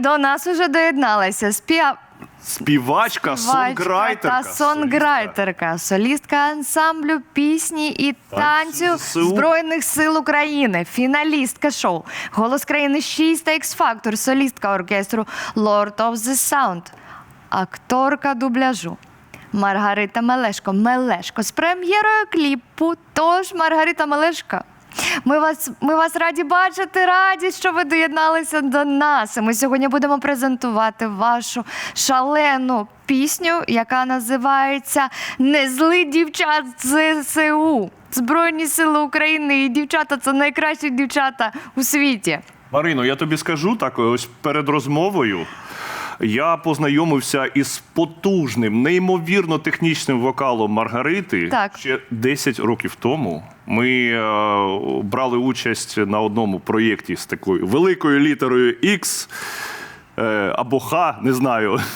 До нас уже доєдналася спів... Співачка, сонграйтерка. та сонграйтерка, солістка ансамблю пісні і танцю ЗСУ. Збройних сил України, фіналістка шоу Голос країни 6 та X-Factor, солістка оркестру Lord of the Sound, акторка дубляжу. Маргарита Мелешко. Мелешко з прем'єрою кліпу. Тож Маргарита Мелешко. Ми вас, ми вас раді бачити, раді, що ви доєдналися до нас. Ми сьогодні будемо презентувати вашу шалену пісню, яка називається Не зли дівчат ЗСУ. Збройні сили України і дівчата це найкращі дівчата у світі. Марино, я тобі скажу так, ось перед розмовою. Я познайомився із потужним, неймовірно технічним вокалом Маргарити Так. ще 10 років тому. Ми е, брали участь на одному проєкті з такою великою літерою X або Х, не знаю.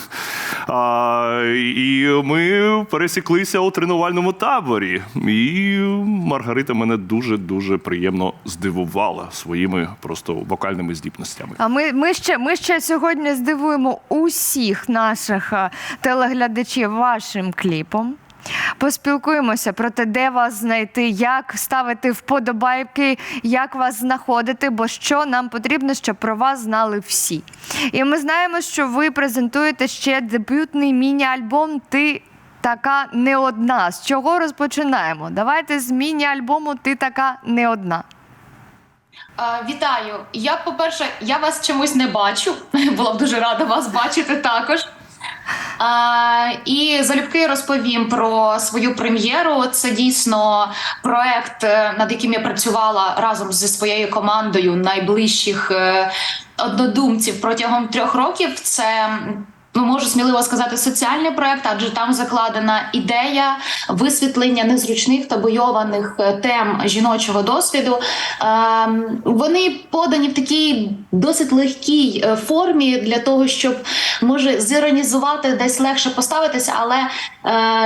А, і ми пересіклися у тренувальному таборі. І Маргарита мене дуже дуже приємно здивувала своїми просто вокальними здібностями. А ми, ми, ще, ми ще сьогодні здивуємо усіх наших е, телеглядачів вашим кліпом. Поспілкуємося про те, де вас знайти, як ставити вподобайки, як вас знаходити, бо що нам потрібно, щоб про вас знали всі. І ми знаємо, що ви презентуєте ще дебютний міні-альбом Ти така не одна. З чого розпочинаємо? Давайте з міні-альбому Ти така не одна. Е, Вітаю. Я, по-перше, я вас чомусь не бачу. Була б дуже рада вас бачити також. Е, і залюбки розповім про свою прем'єру. Це дійсно проект, е, над яким я працювала разом зі своєю командою найближчих е, однодумців протягом трьох років. Це Ну, можу сміливо сказати, соціальний проект, адже там закладена ідея висвітлення незручних та бойованих е, тем жіночого досвіду. Ем, Вони подані в такій досить легкій е, формі для того, щоб може зіронізувати, десь легше поставитися. Але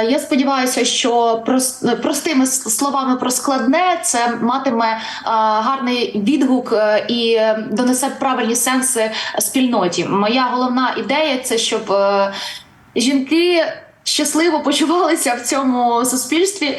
я сподіваюся, що прос- простими словами про складне це матиме е, гарний відгук е, і е, донесе правильні сенси спільноті. Моя головна ідея це щоб е, жінки. Щасливо почувалися в цьому суспільстві. Е,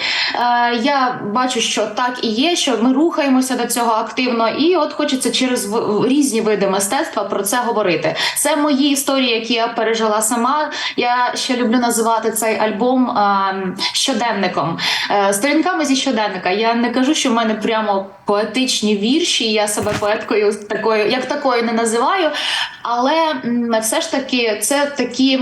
я бачу, що так і є, що ми рухаємося до цього активно, і от хочеться через різні види мистецтва про це говорити. Це мої історії, які я пережила сама. Я ще люблю називати цей альбом е, щоденником, е, сторінками зі щоденника. Я не кажу, що в мене прямо поетичні вірші. Я себе поеткою такою, як такою не називаю. Але все ж таки це такі.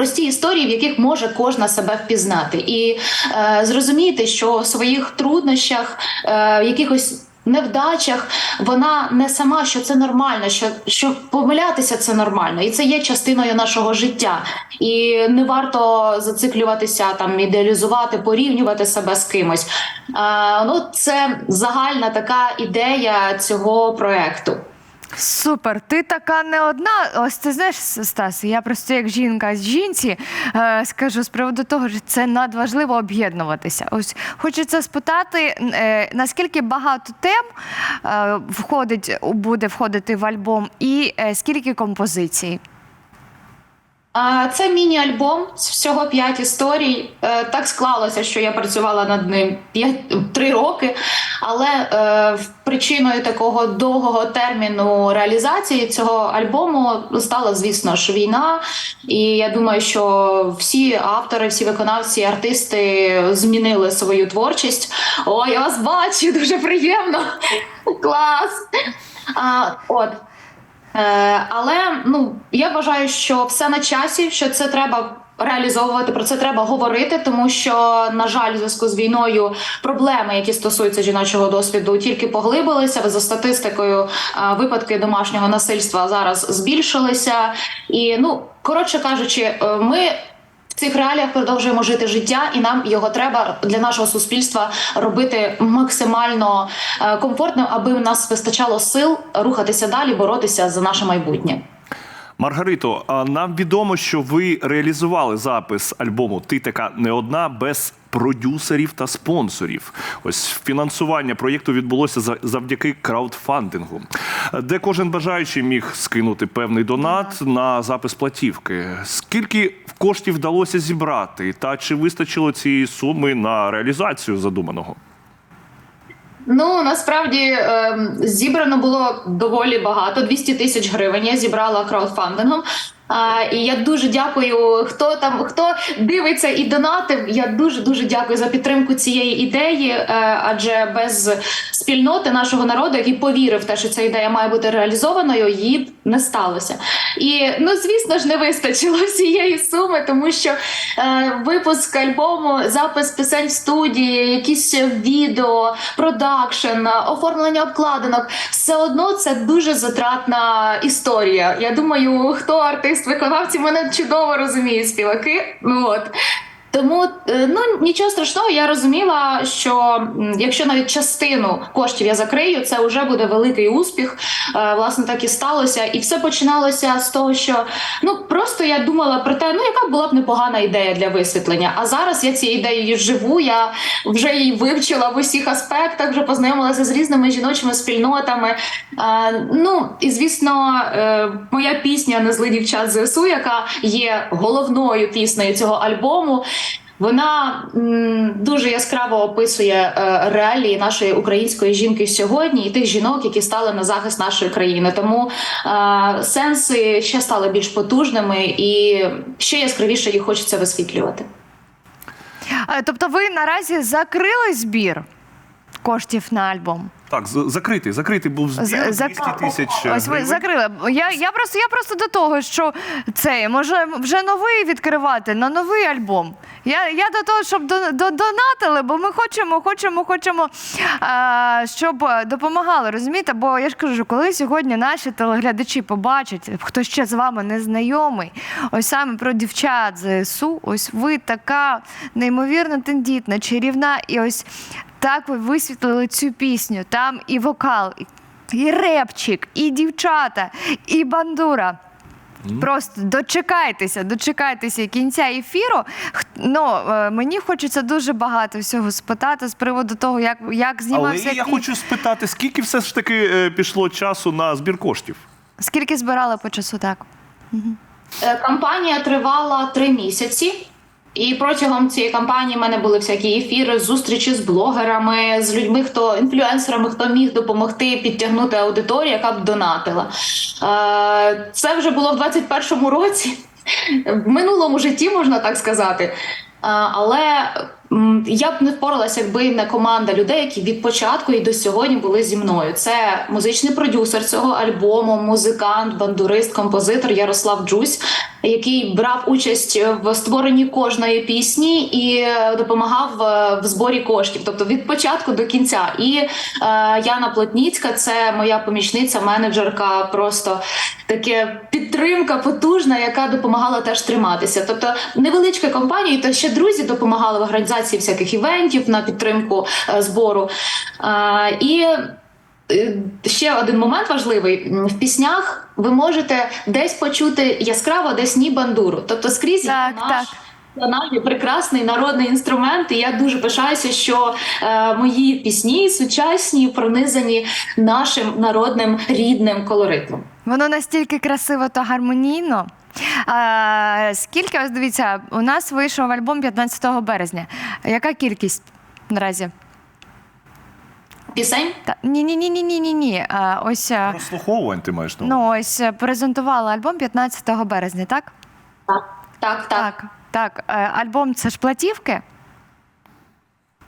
Прості історії, в яких може кожна себе впізнати, і е, зрозуміти, що в своїх труднощах, е, якихось невдачах, вона не сама, що це нормально, що, що помилятися це нормально, і це є частиною нашого життя. І не варто зациклюватися там, ідеалізувати, порівнювати себе з кимось. Е, ну, це загальна така ідея цього проекту. Супер, ти така не одна. Ось ти знаєш, Стас, я просто як жінка з жінці е, скажу з приводу того, що це надважливо об'єднуватися. Ось хочеться спитати, е, наскільки багато тем е, входить, буде входити в альбом, і е, скільки композицій? Це міні-альбом з всього п'ять історій. Е, Так склалося, що я працювала над ним п'ять три роки, але е, причиною такого довгого терміну реалізації цього альбому стала, звісно ж, війна. І я думаю, що всі автори, всі виконавці, артисти змінили свою творчість. О, я вас бачу, дуже приємно. Клас! А, от. Е, але ну я вважаю, що все на часі, що це треба. Реалізовувати про це треба говорити, тому що на жаль, у зв'язку з війною проблеми, які стосуються жіночого досвіду, тільки поглибилися. За статистикою е, випадки домашнього насильства зараз збільшилися. І ну коротше кажучи, е, ми цих реаліях продовжуємо жити життя, і нам його треба для нашого суспільства робити максимально е, комфортним, аби в нас вистачало сил рухатися далі, боротися за наше майбутнє. Маргарито, нам відомо, що ви реалізували запис альбому Ти така не одна без продюсерів та спонсорів. Ось фінансування проєкту відбулося за- завдяки краудфандингу, де кожен бажаючий міг скинути певний донат на запис платівки. Скільки коштів вдалося зібрати, та чи вистачило цієї суми на реалізацію задуманого? Ну насправді ем, зібрано було доволі багато 200 тисяч гривень. Я зібрала краудфандингом. І я дуже дякую, хто там хто дивиться і донатив. Я дуже дуже дякую за підтримку цієї ідеї. е, адже без спільноти нашого народу, який повірив те, що ця ідея має бути реалізованою, її б не сталося. І ну звісно ж не вистачило всієї суми, тому що е, випуск альбому, запис пісень в студії, якісь відео, продакшн, оформлення обкладинок все одно це дуже затратна історія. Я думаю, хто артист, виконавці мене чудово розуміють співаки. Ну от. Тому е, ну нічого страшного, я розуміла, що якщо навіть частину коштів я закрию, це вже буде великий успіх. Е, Власне, так і сталося. І все починалося з того, що ну просто я думала про те, ну яка була б непогана ідея для висвітлення. А зараз я цією ідеєю живу. Я вже її вивчила в усіх аспектах, вже познайомилася з різними жіночими спільнотами. Е, Ну і звісно, моя пісня Не дівчат ЗСУ, яка є головною піснею цього альбому. Вона дуже яскраво описує е, реалії нашої української жінки сьогодні і тих жінок, які стали на захист нашої країни. Тому е, сенси ще стали більш потужними і ще яскравіше їх хочеться висвітлювати. Е, Тобто ви наразі закрили збір коштів на альбом? Так, з- закритий, закритий був збір З- 200 тисяч. Ось ви закрили. Я, я просто я просто до того, що це може вже новий відкривати на новий альбом. Я, я до того, щоб до, до, донатили, бо ми хочемо, хочемо, хочемо, а, щоб допомагали. Розумієте? Бо я ж кажу, коли сьогодні наші телеглядачі побачать, хто ще з вами не знайомий, ось саме про дівчат ЗСУ, ось ви така неймовірно тендітна, чарівна, і ось так ви висвітлили цю пісню. Там і вокал, і репчик, і дівчата, і бандура. Просто дочекайтеся, дочекайтеся кінця ефіру. Х- Ну, е, мені хочеться дуже багато всього спитати з приводу того, як, як Але знімався я кліп. хочу спитати, скільки все ж таки е, пішло часу на збір коштів? Скільки збирали по часу так? Е, Кампанія тривала три місяці. І протягом цієї кампанії в мене були всякі ефіри, зустрічі з блогерами, з людьми, хто інфлюенсерами, хто міг допомогти підтягнути аудиторію, яка б донатила. Е, Це вже було в 21-му році, в минулому житті, можна так сказати. Е, Але я б не впоралася, якби не команда людей, які від початку і до сьогодні були зі мною. Це музичний продюсер цього альбому, музикант, бандурист, композитор Ярослав Джусь, який брав участь в створенні кожної пісні і е, допомагав е, в зборі коштів, тобто від початку до кінця. І е, Яна Плотніцька, це моя помічниця, менеджерка, просто таке підтримка потужна, яка допомагала теж триматися. Тобто невеличка компанія, і то ще друзі допомагали в організації всяких івентів на підтримку е, збору. Е, і Ще один момент важливий в піснях. Ви можете десь почути яскраво, десь ні бандуру. Тобто скрізь Так, наш так. національний прекрасний народний інструмент. І я дуже пишаюся, що е, мої пісні сучасні пронизані нашим народним рідним колоритом. Воно настільки красиво та гармонійно. А, скільки ось дивіться, у нас вийшов альбом 15 березня. Яка кількість наразі? Пісень Та ні, ні, ні, ні, ні, ні, ні. А, ось а, Прослуховувань ти маєш на увазі? ну ось е, презентували альбом 15 березня, так? так, так, так. Так, так. Е, Альбом це ж платівки.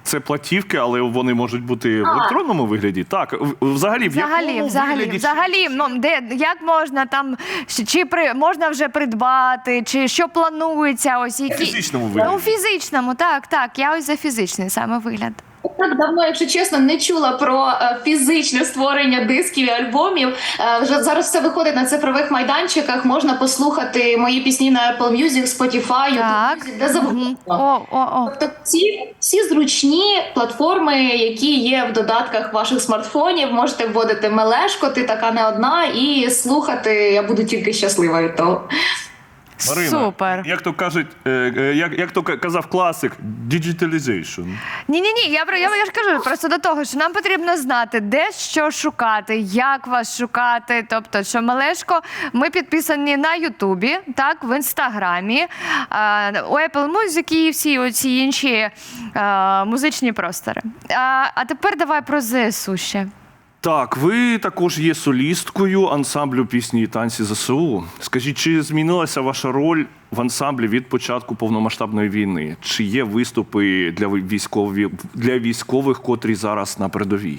Це платівки, але вони можуть бути в електронному вигляді. Так, в- взагалі, в Взагалі, якому взагалі, вигляді? взагалі, ну де як можна там чи- чи при можна вже придбати, чи що планується? Ось які фізичному Ну, вигляді. у фізичному, так, так. Я ось за фізичний саме вигляд. Так давно, якщо чесно, не чула про е, фізичне створення дисків і альбомів. Е, вже зараз все виходить на цифрових майданчиках. Можна послухати мої пісні на Apple Music, Spotify, Так. YouTube де завгодно. О, о, о. Тобто всі, всі зручні платформи, які є в додатках ваших смартфонів, можете вводити мелешко, ти така не одна, і слухати. Я буду тільки щаслива від того. Марина, Супер. Як то кажуть, е, е, як, як то казав класик, digitalization. Ні, ні, ні. Я, про- я, я ж кажу просто до того, що нам потрібно знати, де що шукати, як вас шукати. Тобто, що Малешко, ми підписані на Ютубі, так, в інстаграмі, а, у Apple Music і всі оці інші музичні простори. А, а тепер давай про ЗСУ ще. Так, ви також є солісткою ансамблю пісні і танці ЗСУ. Скажіть, чи змінилася ваша роль в ансамблі від початку повномасштабної війни? Чи є виступи для військові для військових, котрі зараз на передовій?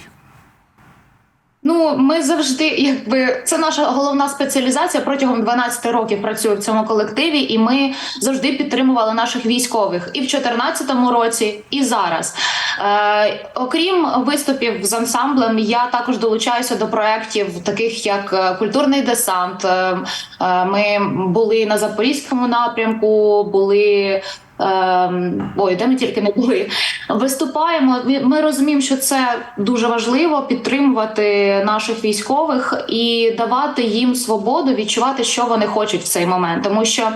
Ну, ми завжди, якби це наша головна спеціалізація. Протягом 12 років працюю в цьому колективі, і ми завжди підтримували наших військових і в 2014 році, і зараз. Е, окрім виступів з ансамблем, я також долучаюся до проєктів, таких як е, культурний десант. Е, е, ми були на запорізькому напрямку, були. Ем, Ой, де ми тільки не були. Виступаємо. Ми- розуміємо, що це дуже важливо підтримувати наших військових і давати їм свободу, відчувати, що вони хочуть в цей момент. Тому що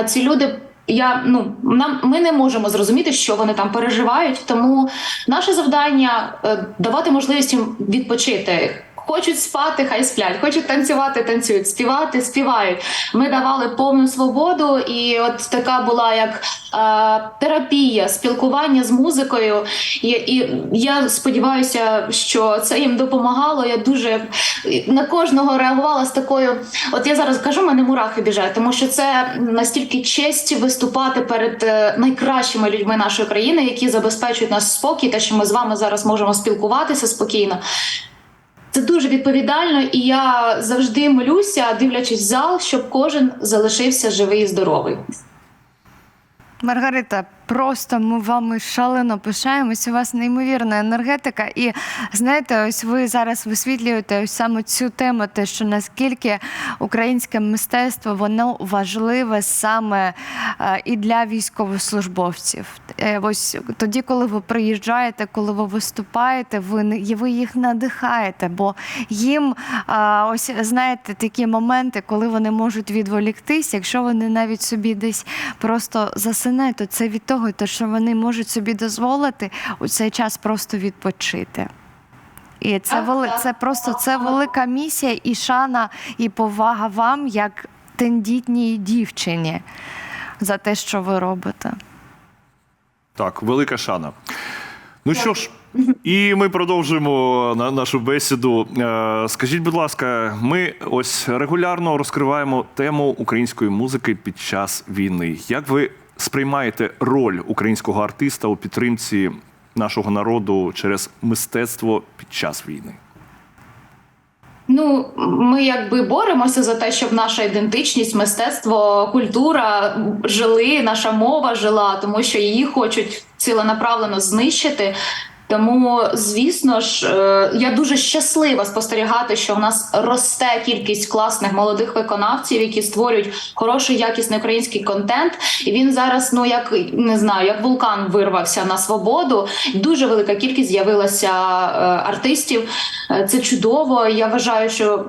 е, ці люди. Я ну нам ми не можемо зрозуміти, що вони там переживають. Тому наше завдання е, давати можливість їм відпочити. Хочуть спати, хай сплять, хочуть танцювати, танцюють, співати, співають. Ми давали повну свободу, і от така була як е, терапія, спілкування з музикою. І, і я сподіваюся, що це їм допомагало. Я дуже на кожного реагувала з такою. От я зараз кажу, мене мурахи біжать, тому що це настільки честь виступати перед е, найкращими людьми нашої країни, які забезпечують нас спокій, те, що ми з вами зараз можемо спілкуватися спокійно. Це дуже відповідально, і я завжди молюся, дивлячись в зал, щоб кожен залишився живий і здоровий. Маргарита, просто ми вами шалено пишаємось. У вас неймовірна енергетика. І знаєте, ось ви зараз висвітлюєте ось саме цю тему, те, що наскільки українське мистецтво воно важливе саме е, і для військовослужбовців. Е, Ось тоді, коли ви приїжджаєте, коли ви виступаєте, ви ви їх надихаєте, бо їм ось знаєте такі моменти, коли вони можуть відволіктись, якщо вони навіть собі десь просто засинають, то це від того, то, що вони можуть собі дозволити у цей час просто відпочити. І це вели, це просто це велика місія і шана, і повага вам як тендітній дівчині за те, що ви робите. Так, велика шана. Ну що ж, і ми продовжуємо на нашу бесіду. Е, Скажіть, будь ласка, ми ось регулярно розкриваємо тему української музики під час війни. Як ви сприймаєте роль українського артиста у підтримці нашого народу через мистецтво під час війни? Ну, ми якби боремося за те, щоб наша ідентичність, мистецтво, культура жили, наша мова жила, тому що її хочуть ціленаправлено знищити. Тому, звісно ж, е, я дуже щаслива спостерігати, що в нас росте кількість класних молодих виконавців, які створюють хороший якісний український контент. І він зараз, ну як не знаю, як вулкан вирвався на свободу. Дуже велика кількість з'явилася е, артистів. Е, Це чудово. Я вважаю, що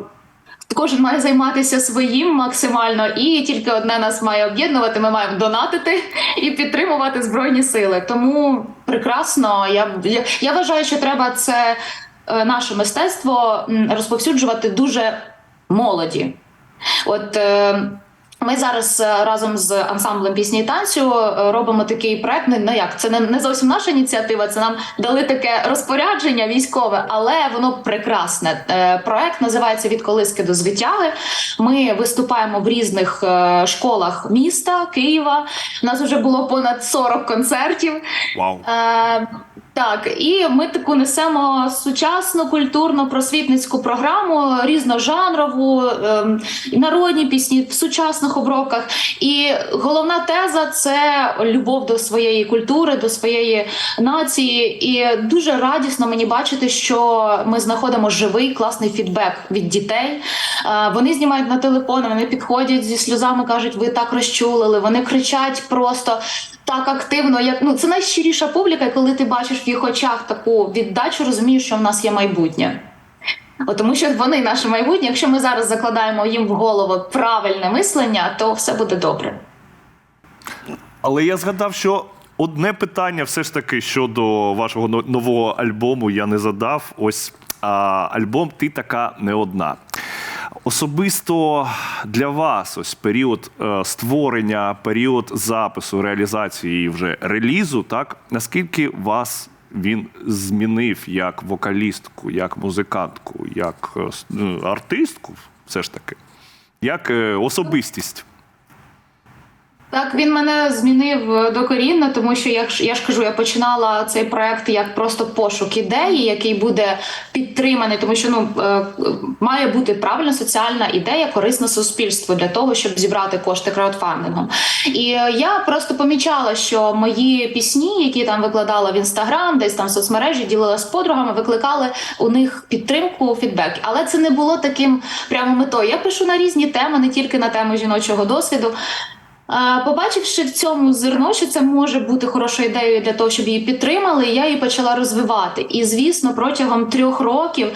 Кожен має займатися своїм максимально, і тільки одне нас має об'єднувати. Ми маємо донатити і підтримувати збройні сили. Тому прекрасно. Я я, я вважаю, що треба це е, наше мистецтво розповсюджувати дуже молоді. От е, ми зараз е, разом з ансамблем пісні і танцю е, робимо такий проект. Не, не як це не, не зовсім наша ініціатива. Це нам дали таке розпорядження військове, але воно прекрасне. Е, Проект називається Від колиски до звитяги. Ми виступаємо в різних школах міста Києва. У нас вже було понад 40 концертів. Вау! Е, так, і ми таку несемо сучасну культурну просвітницьку програму, різножанрову, ем, народні пісні в сучасних обробках. І головна теза це любов до своєї культури, до своєї нації. І дуже радісно мені бачити, що ми знаходимо живий класний фідбек від дітей. Е, Вони знімають на телефони, вони підходять зі сльозами, кажуть, ви так розчулили. Вони кричать просто так активно, як ну це найщиріша публіка, коли ти бачиш в їх очах таку віддачу, розумієш, що в нас є майбутнє. От тому що вони наше майбутнє. Якщо ми зараз закладаємо їм в голову правильне мислення, то все буде добре. Але я згадав, що одне питання все ж таки щодо вашого нового альбому я не задав. Ось а, альбом Ти така не одна. Особисто для вас ось період е, створення, період запису, реалізації вже релізу, так наскільки вас він змінив як вокалістку, як музикантку, як е, ну, артистку, все ж таки, як е, особистість? Так, він мене змінив е, докорінно, тому що як я ж кажу, я починала цей проект як просто пошук ідеї, який буде підтриманий, тому що ну е, має бути правильна соціальна ідея, корисна суспільству для того, щоб зібрати кошти краудфандингом. І е, я просто помічала, що мої пісні, які там викладала в інстаграм, десь там в соцмережі, ділила з подругами, викликали у них підтримку, фідбек. Але це не було таким прямо метою. Я пишу на різні теми, не тільки на тему жіночого досвіду. Побачивши в цьому зерно, що це може бути хорошою ідеєю для того, щоб її підтримали, я її почала розвивати. І звісно, протягом трьох років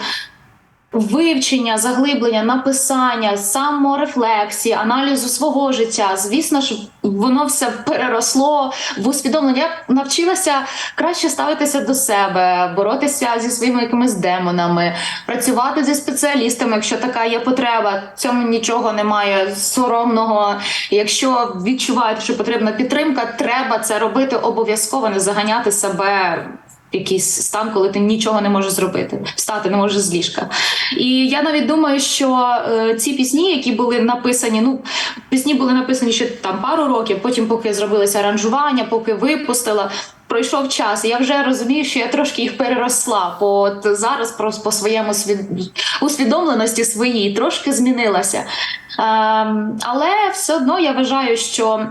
вивчення, заглиблення, написання, саморефлексії, аналізу свого життя, звісно ж, воно все переросло в усвідомлення. Я навчилася краще ставитися до себе, боротися зі своїми якимись демонами, працювати зі спеціалістами, якщо така є потреба. Цьому нічого немає соромного. Якщо відчуваєте, що потрібна підтримка, треба це робити обов'язково, не заганяти себе. Якийсь стан, коли ти нічого не можеш зробити, встати не можеш з ліжка. І я навіть думаю, що е, ці пісні, які були написані, ну пісні були написані ще там пару років, потім, поки зробилися аранжування, поки випустила. Пройшов час, і я вже розумію, що я трошки їх переросла. От зараз просто по своєму свід... усвідомленості своїй трошки змінилася. Ем, але все одно я вважаю, що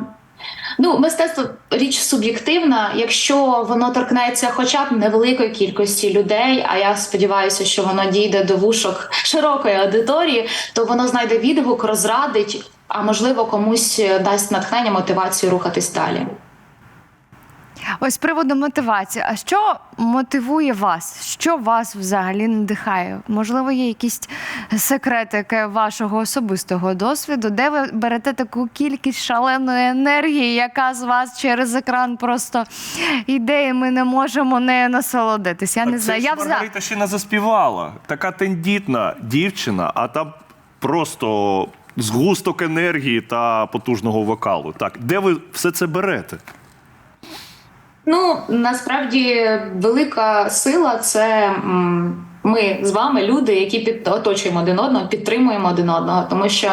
Ну, мистецтво річ суб'єктивна. Якщо воно торкнеться хоча б невеликої кількості людей, а я сподіваюся, що воно дійде до вушок широкої аудиторії, то воно знайде відгук, розрадить, а можливо комусь дасть натхнення, мотивацію рухатись далі. Ось з приводу мотивації. А що мотивує вас? Що вас взагалі надихає? Можливо, є якісь секретики вашого особистого досвіду, де ви берете таку кількість шаленої енергії, яка з вас через екран просто йде, і ми не можемо нею насолодитись. Я не Так знаю. Це Я взагалі Маргарита ще не заспівала. Така тендітна дівчина, а там просто згусток енергії та потужного вокалу. Так, де ви все це берете? Ну насправді велика сила це. Ми з вами люди, які під оточуємо один одного, підтримуємо один одного, тому що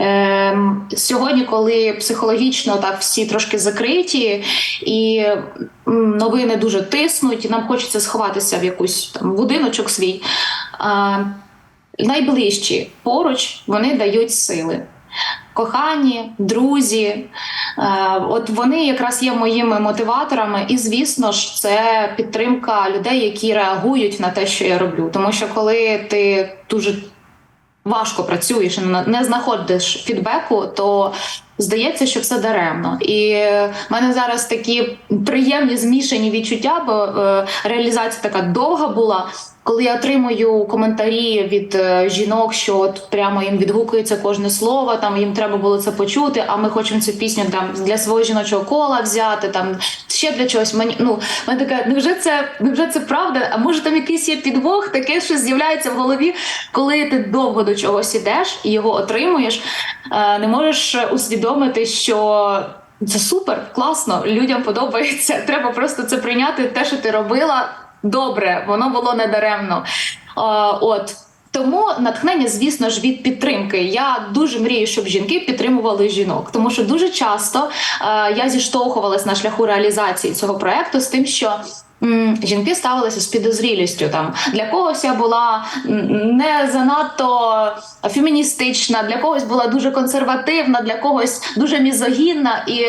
е, сьогодні, коли психологічно так всі трошки закриті, і новини дуже тиснуть, і нам хочеться сховатися в якусь там будиночок свій. А, найближчі поруч вони дають сили. Кохані, друзі, е, от вони якраз є моїми мотиваторами, і звісно ж, це підтримка людей, які реагують на те, що я роблю. Тому що коли ти дуже важко працюєш і не- знаходиш фідбеку, то здається, що все даремно. І в мене зараз такі приємні змішані відчуття, бо е, реалізація така довга була. Коли я отримую коментарі від е, жінок, що от прямо їм відгукується кожне слово, там їм треба було це почути, а ми хочемо цю пісню там для свого жіночого кола взяти, там ще для чогось. Мені ну мене така, невже це невже це правда? А може там якийсь є підвох, таке що з'являється в голові, коли ти довго до чогось ідеш і його отримуєш, е, не можеш усвідомити, що. Це супер, класно, людям подобається. Треба просто це прийняти. Те, що ти робила, добре, воно було недаремно. От. Тому натхнення, звісно ж, від підтримки. Я дуже мрію, щоб жінки підтримували жінок, тому що дуже часто я зіштовхувалась на шляху реалізації цього проекту з тим, що. Жінки ставилися з підозрілістю. Там для когось я була не занадто феміністична, для когось була дуже консервативна, для когось дуже мізогінна. І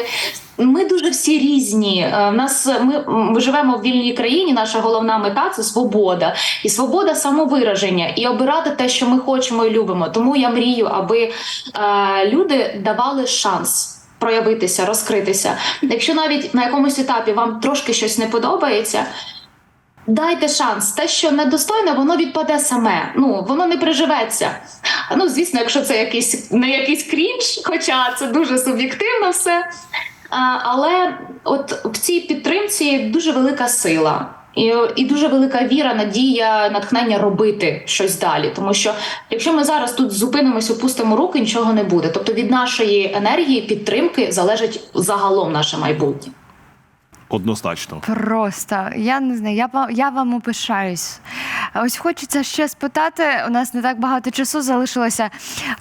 ми дуже всі різні. Е, В нас ми, живемо в вільній країні. Наша головна мета це свобода і свобода самовираження, і обирати те, що ми хочемо і любимо. Тому я мрію, аби е, люди давали шанс. Проявитися, розкритися. Якщо навіть на якомусь етапі вам трошки щось не подобається, Дайте шанс. Те, що недостойне, воно відпаде саме. Ну воно не приживеться. Ну, звісно, якщо це якийсь не якийсь крінж, хоча це дуже суб'єктивно все. А, але от в цій підтримці дуже велика сила. І, і дуже велика віра, надія, натхнення робити щось далі. Тому що якщо ми зараз тут зупинимось, опустимо руки, нічого не буде. Тобто від нашої енергії підтримки залежить загалом наше майбутнє. Однозначно. Просто я не знаю, я, я вам опишаюсь. Ось хочеться ще спитати. У нас не так багато часу залишилося.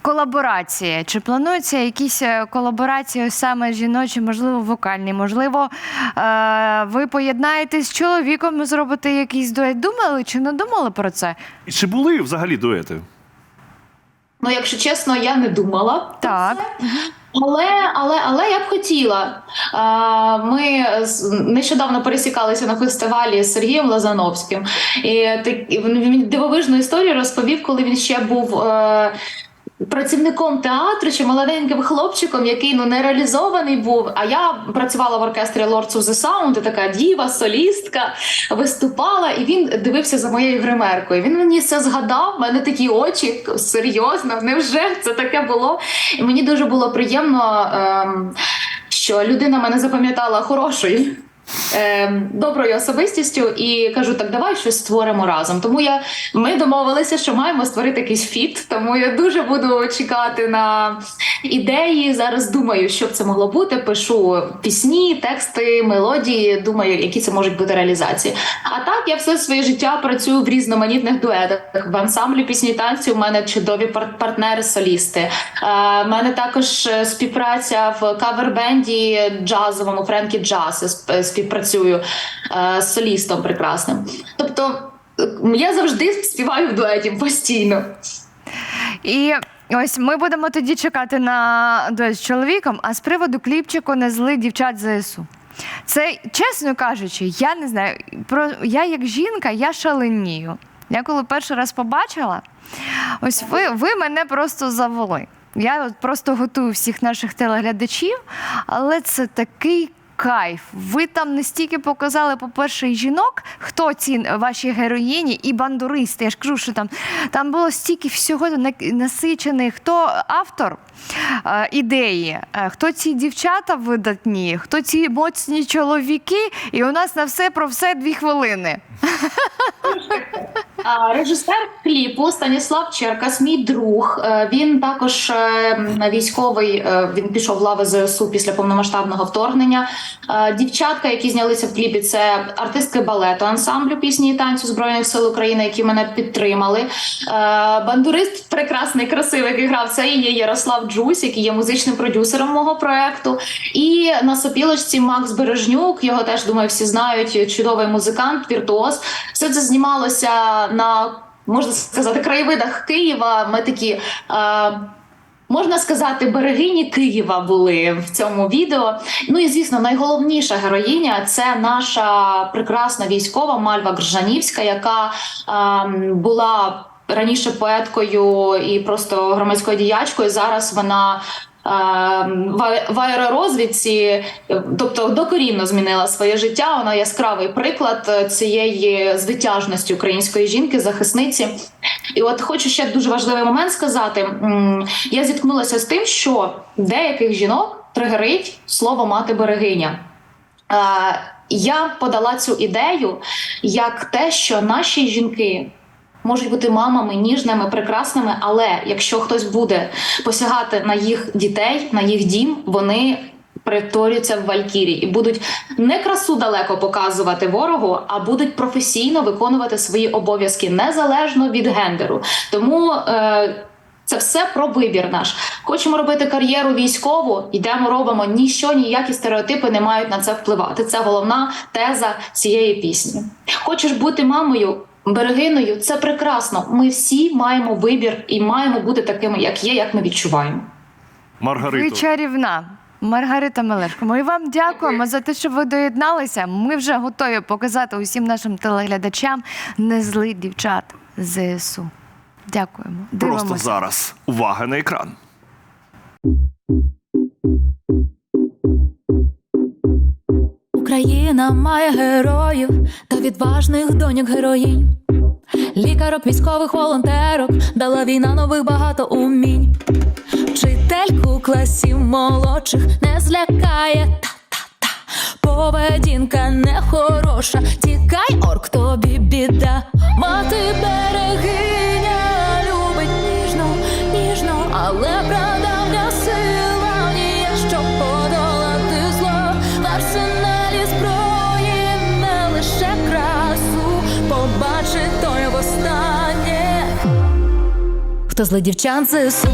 Колаборації. Чи плануються якісь е, колаборації саме жіночі, можливо, вокальні? Можливо, е- ви поєднаєтесь з чоловіком і зробите якийсь дует? Думали чи не думали про це? Чи були взагалі дуети? Ну, якщо чесно, я не думала. Так. Але, але, але я б хотіла. Ми нещодавно пересікалися на фестивалі з Сергієм Лазановським. І так- він дивовижну історію розповів, коли він ще був. Працівником театру чи молоденьким хлопчиком, який ну не реалізований був. А я працювала в оркестрі Lords of the Sound, така діва, солістка, виступала, і він дивився за моєю гримеркою. Він мені це згадав. в мене такі очі серйозно. Невже це таке було? І мені дуже було приємно, ем, що людина мене запам'ятала хорошою. Ем, Доброю особистістю і кажу, так давай щось створимо разом. Тому я ми домовилися, що маємо створити якийсь фіт. Тому я дуже буду чекати на ідеї. Зараз думаю, що б це могло бути. Пишу пісні, тексти, мелодії. Думаю, які це можуть бути реалізації. А так я все своє життя працюю в різноманітних дуетах. В ансамблі пісні танці у мене чудові пар- партнери-солісти. Е, У мене також е, співпраця в кавер-бенді джазовому Френкі Джаз. Співпрацюю е, з солістом прекрасним. Тобто я завжди співаю в дуеті постійно. І ось ми будемо тоді чекати на дует з чоловіком, а з приводу кліпчику не зли дівчат ЗСУ. Це, чесно кажучи, я не знаю. Про я як жінка, я шаленію. Я коли перший раз побачила, ось ви, ви мене просто завели. Я от просто готую всіх наших телеглядачів, але це такий кайф. Ви там настільки показали, по-перше, жінок, хто ці ваші героїні, і бандуристи. Я ж кажу, що там, там було стільки всього на- насичений, хто автор е, ідеї, е, хто ці дівчата видатні, хто ці моцні чоловіки, і у нас на все про все дві хвилини. Режисер кліпу Станіслав Черкас, мій друг. Е, Він також е, військовий. е, Він пішов в лави ЗСУ після повномасштабного вторгнення. Е, Дівчатка, які знялися в кліпі, це артистки балету ансамблю пісні і танцю збройних сил України, які мене підтримали. Е, Бандурист прекрасний, красивий, який грав. Це є Ярослав Джусь, який є музичним продюсером мого проекту. І на сопілочці Макс Бережнюк. Його теж думаю, всі знають. Чудовий музикант, віртуоз. Все це знімалося на можна сказати краєвидах Києва. Ми такі. Е, Можна сказати, берегині Києва були в цьому відео. Ну і звісно, найголовніша героїня це наша прекрасна військова Мальва Гржанівська, яка ем, була раніше поеткою і просто громадською діячкою. Зараз вона в аеророзвідці, тобто докорінно змінила своє життя. Вона яскравий приклад е, цієї звитяжності української жінки, захисниці. І от хочу ще дуже важливий момент сказати. Я зіткнулася з тим, що деяких жінок тригерить слово мати берегиня. Е, Я подала цю ідею як те, що наші жінки можуть бути мамами ніжними, прекрасними, але якщо хтось буде посягати на їх дітей, на їх дім, вони перетворюються в валькірі і будуть не красу далеко показувати ворогу, а будуть професійно виконувати свої обов'язки незалежно від гендеру. Тому е, це все про вибір наш. Хочемо робити кар'єру військову, йдемо, робимо. Ніщо, ніякі стереотипи не мають на це впливати. Це головна теза цієї пісні. Хочеш бути мамою. Берегиною це прекрасно. Ми всі маємо вибір і маємо бути такими, як є, як ми відчуваємо. Ви чарівна. Маргарита Мелешко, ми вам дякуємо за те, що ви доєдналися. Ми вже готові показати усім нашим телеглядачам не зли дівчат ЗСУ. Дякуємо. Просто зараз. Увага на екран. Україна має героїв та відважних доньок героїнь. Лікарок, військових волонтерок, дала війна нових багато умінь. Вчительку класів молодших не злякає та-та-та. Поведінка нехороша, тікай, орк, тобі біда. Мати берегиня Хто злодівчан ЗСУ?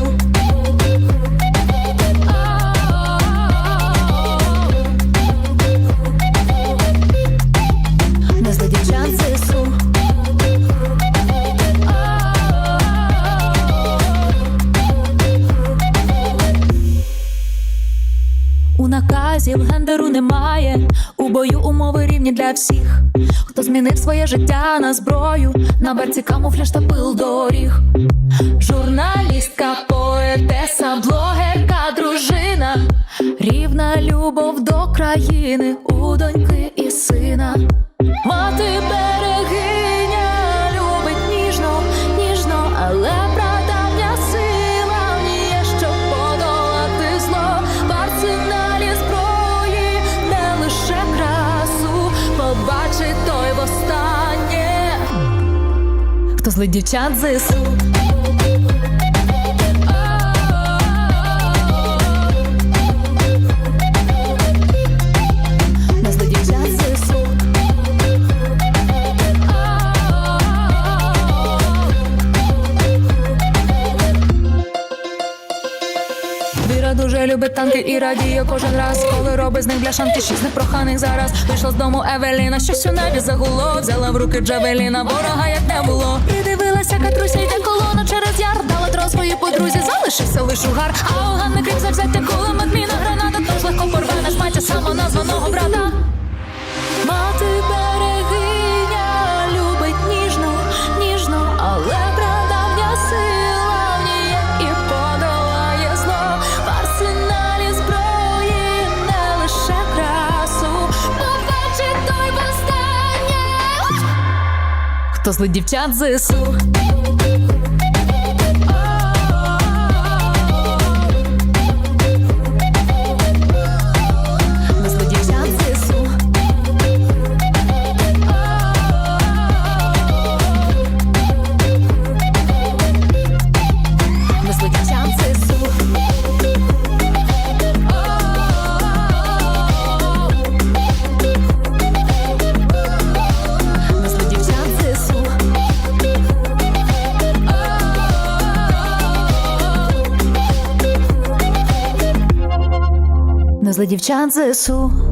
Рівні для всіх. Хто змінив своє життя на зброю, на берці камуфляж та пил доріг. Журналістка, поетеса, блогерка, дружина, рівна любов до країни, у доньки Злить дівчат ЗСУ. Віра дуже любить танки і радіє кожен раз, коли робить з них бляшанки шість непроханих зараз. Вийшла з дому Евеліна, щось у небі загуло. Взяла в руки Джавеліна, ворога як не було. Придивилася Катруся, йде колона через яр. Дала трон своїй подрузі, залишився лиш угар. А у Ганни крім завзяття кулемет, міна граната, тож легко порве наш матір самоназваного брата. Хто злить дівчат ЗСУ? Злить ЗСУ.